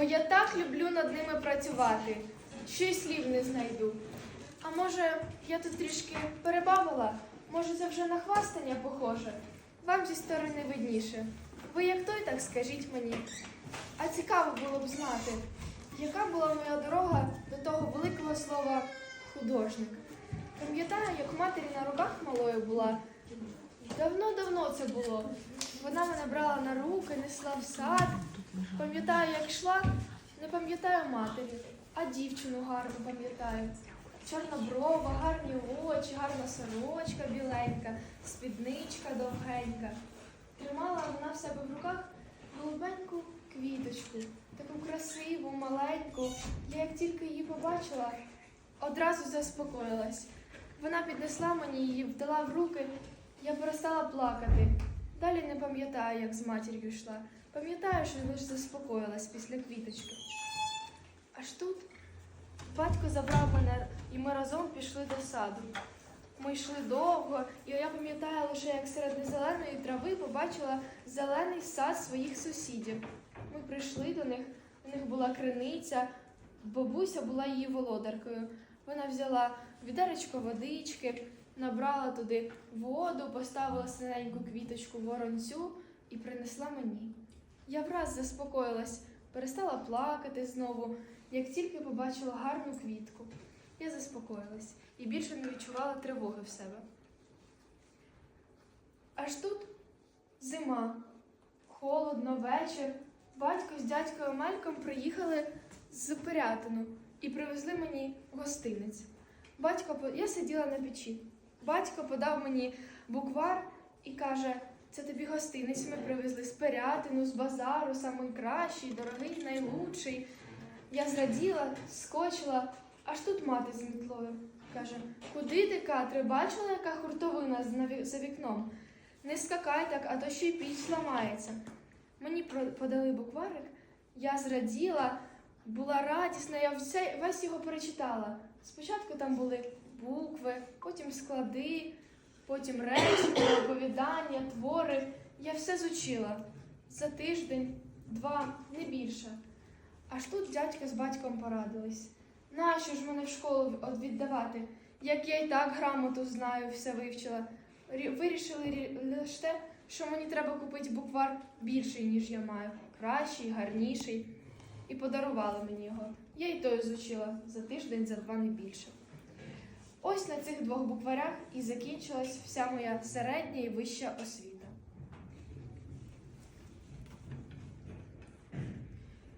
бо я так люблю над ними працювати, що й слів не знайду. А може, я тут трішки перебавила? Може, це вже на хвастання похоже? Вам зі сторони видніше. Ви як той, так скажіть мені. А цікаво було б знати, яка була моя дорога до того великого слова художник. Пам'ятаю, як матері на руках малою була. Давно-давно це було. Вона мене брала на руки, несла в сад. Пам'ятаю, як йшла, не пам'ятаю матері, а дівчину гарно пам'ятаю. Чорноброва, гарні очі, гарна сорочка біленька, спідничка довгенька. Тримала вона в себе в руках голубеньку квіточку, таку красиву, маленьку. Я як тільки її побачила, одразу заспокоїлась. Вона піднесла мені її, вдала в руки, я перестала плакати. Далі не пам'ятаю, як з матір'ю йшла. Пам'ятаю, що лише заспокоїлась після квіточки. Аж тут батько забрав мене, і ми разом пішли до саду. Ми йшли довго, і я пам'ятаю лише, як серед незеленої трави побачила зелений сад своїх сусідів. Ми прийшли до них, у них була криниця, бабуся була її володаркою. Вона взяла відеречко водички, набрала туди воду, поставила синеньку квіточку воронцю і принесла мені. Я враз заспокоїлась, перестала плакати знову, як тільки побачила гарну квітку. Я заспокоїлась і більше не відчувала тривоги в себе. Аж тут зима, холодно, вечір. Батько з дядькою Мальком приїхали з Пирятину і привезли мені гостинець. Батько, я сиділа на печі. Батько подав мені буквар і каже: це тобі гостинець ми привезли з Пирятину, з базару, самий кращий, дорогий, найлучший. Я зраділа, скочила, аж тут мати з мітлою. Каже, куди ти, Катре, бачила, яка хуртовина за вікном? Не скакай так, а то ще й піч зламається. Мені подали букварик, я зраділа, була радісна, я весь його перечитала. Спочатку там були букви, потім склади, потім речення, оповідання, твори. Я все зучила за тиждень, два, не більше. Аж тут дядько з батьком порадились. Нащо ж мене в школу віддавати, як я і так грамоту знаю, все вивчила. Вирішили рі- лише те, що мені треба купити буквар більший, ніж я маю, кращий, гарніший. І подарували мені його. Я й той зучила за тиждень, за два не більше. Ось на цих двох букварях і закінчилась вся моя середня і вища освіта.